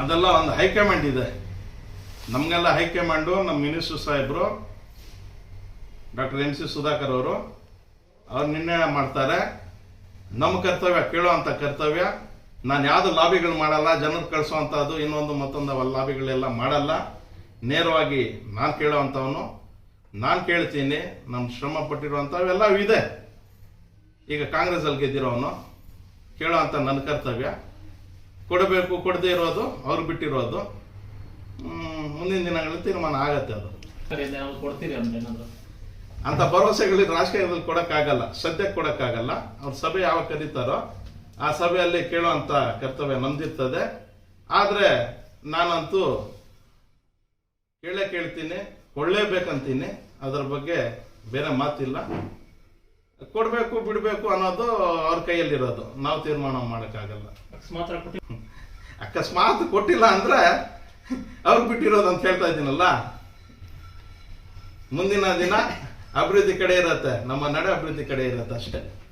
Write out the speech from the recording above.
ಅದೆಲ್ಲ ಒಂದು ಹೈಕಮಾಂಡ್ ಇದೆ. ನಮಗೆಲ್ಲ ಹೈಕಮಾಂಡು ನಮ್ಮ ಮಿನಿಸ್ಟರ್ ಸಾಹೇಬರು, ಡಾಕ್ಟರ್ ಎಂ ಸಿ ಸುಧಾಕರ್ ಅವರು, ಅವ್ರು ನಿರ್ಣಯ ಮಾಡ್ತಾರೆ. ನಮ್ಮ ಕರ್ತವ್ಯ ಕೇಳೋ ಅಂಥ ಕರ್ತವ್ಯ. ನಾನು ಯಾವುದು ಲಾಬಿಗಳು ಮಾಡಲ್ಲ, ಜನರು ಕಳಿಸೋವಂಥದ್ದು ಇನ್ನೊಂದು ಮತ್ತೊಂದು ಲಾಬಿಗಳೆಲ್ಲ ಮಾಡಲ್ಲ. ನೇರವಾಗಿ ನಾನು ಕೇಳುವಂಥವನು, ನಾನು ಕೇಳ್ತೀನಿ ನಮ್ಮ ಶ್ರಮ ಪಟ್ಟಿರುವಂಥವೆಲ್ಲ ಇದೆ. ಈಗ ಕಾಂಗ್ರೆಸ್ಸಲ್ಲಿ ಗೆದ್ದಿರೋನು ಅಂಥ ನನ್ನ ಕರ್ತವ್ಯ. ಕೊಡಬೇಕು ಕೊಡದೇ ಇರೋದು ಅವ್ರು ಬಿಟ್ಟಿರೋದು. ಮುಂದಿನ ದಿನಗಳಲ್ಲಿ ತೀರ್ಮಾನ ಆಗತ್ತೆ ಅದು. ಕೊಡ್ತೀರಿ ಅಂತ ಭರವಸೆಗಳು ಅಂತ ಭರವಸೆಗಳಿಗೆ ರಾಜಕೀಯದಲ್ಲಿ ಕೊಡಕ್ಕಾಗಲ್ಲ ಸದ್ಯಕ್ಕೆ ಕೊಡಕ್ಕಾಗಲ್ಲ. ಅವ್ರ ಸಭೆ ಯಾವಾಗ ಕರೀತಾರೋ ಆ ಸಭೆಯಲ್ಲಿ ಕೇಳುವಂತ ಕರ್ತವ್ಯ ನಮ್ದಿರ್ತದೆ. ಆದ್ರೆ ನಾನಂತೂ ಕೇಳೇ ಕೇಳ್ತೀನಿ ಕೊಳ್ಳೇಬೇಕಂತೀನಿ ಅದರ ಬಗ್ಗೆ ಬೇರೆ ಮಾತಿಲ್ಲ. ಕೊಡಬೇಕು ಬಿಡಬೇಕು ಅನ್ನೋದು ಅವ್ರ ಕೈಯಲ್ಲಿರೋದು. ನಾವು ತೀರ್ಮಾನ ಮಾಡೋಕ್ಕಾಗಲ್ಲ. ಅಕಸ್ಮಾತ್ ಕೊಟ್ಟಿಲ್ಲ. ಅಕಸ್ಮಾತ್ ಕೊಟ್ಟಿಲ್ಲ ಅಂದ್ರೆ ಅವ್ರು ಬಿಟ್ಟಿರೋದು ಅಂತ ಹೇಳ್ತಾ ಇದ್ದೀನಲ್ಲ? ಮುಂದಿನ ದಿನ ಅಭಿವೃದ್ಧಿ ಕಡೆ ಇರತ್ತೆ. ನಮ್ಮ ನಡೆ ಅಭಿವೃದ್ಧಿ ಕಡೆ ಇರತ್ತೆ ಅಷ್ಟೇ.